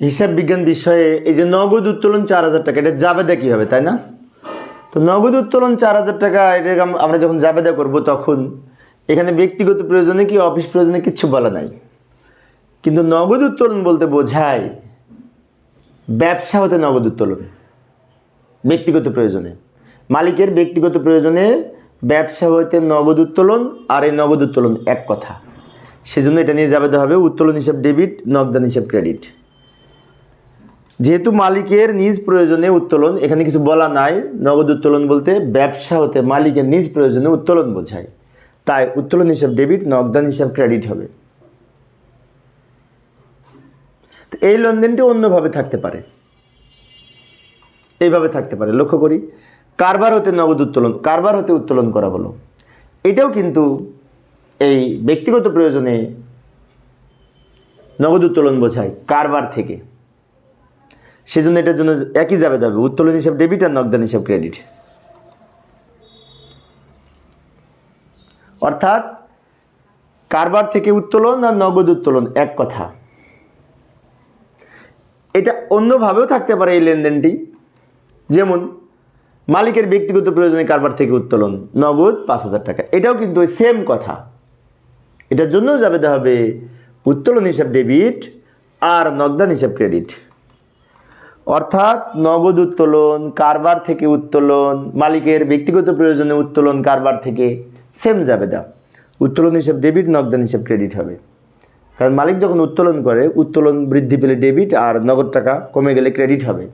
হিসাব বিজ্ঞান বিষয়ে এই যে নগদ উত্তোলন চার হাজার টাকা, এটা জাবেদা কী হবে তাই না? তো নগদ উত্তোলন চার হাজার টাকা, এটা আমরা যখন জাবেদা করব তখন, এখানে ব্যক্তিগত প্রয়োজনে কি, অফিস প্রয়োজনে কিচ্ছু বলা নাই। কিন্তু নগদ উত্তোলন বলতে বোঝায় ব্যবসা হতে নগদ উত্তোলন, ব্যক্তিগত প্রয়োজনে। মালিকের ব্যক্তিগত প্রয়োজনে ব্যবসা হইতে নগদ উত্তোলন আর এই নগদ উত্তোলন এক কথা। সেজন্য এটা নিয়ে যাবে হবে উত্তোলন হিসাব ডেবিট নগদান হিসাব ক্রেডিট যেহেতু মালিকের নিজ প্রয়োজনে উত্তোলন, এখানে কিছু বলা নাই, নগদ উত্তোলন বলতে ব্যবসা হতে মালিকের নিজ প্রয়োজনে উত্তোলন বোঝায়। তাই উত্তোলন হিসাব ডেবিট নগদান হিসাব ক্রেডিট হবে। এই লেনদেনটি অন্যভাবে থাকতে পারে। এইভাবে থাকতে পারে। লক্ষ্য করি, কারবার হতে নগদ উত্তোলন, কারবার হতে উত্তোলন করা হলো। এটাও কিন্তু এই ব্যক্তিগত প্রয়োজনে নগদ উত্তোলন বোঝায় কারবার থেকে। সেজন্য এটার জন্য একই যাবে যাবে উত্তোলন হিসাব ডেবিট আর নগদান হিসাব ক্রেডিট অর্থাৎ কারবার থেকে উত্তোলন আর নগদ উত্তোলন, এক কথা। এটা অন্যভাবেও থাকতে পারে এই লেনদেনটি। যেমন, মালিকের ব্যক্তিগত প্রয়োজনে কারবার থেকে উত্তোলন, নগদ পাঁচ হাজার টাকা। এটাও কিন্তু ওই সেম কথা। এটার জন্যও যাবে হবে উত্তোলন হিসাব ডেবিট আর নগদান হিসাব ক্রেডিট অর্থাৎ নগদ উত্তোলন, কারবার থেকে উত্তোলন, মালিকের ব্যক্তিগত প্রয়োজনে উত্তোলন, কারবার থেকে সেম যাবে দাম উত্তোলন হিসাব ডেবিট নগদান হিসাব ক্রেডিট হবে। কারণ মালিক যখন উত্তোলন করে, উত্তোলন বৃদ্ধি পেলে ডেবিট আর নগদ টাকা কমে গেলে ক্রেডিট হবে।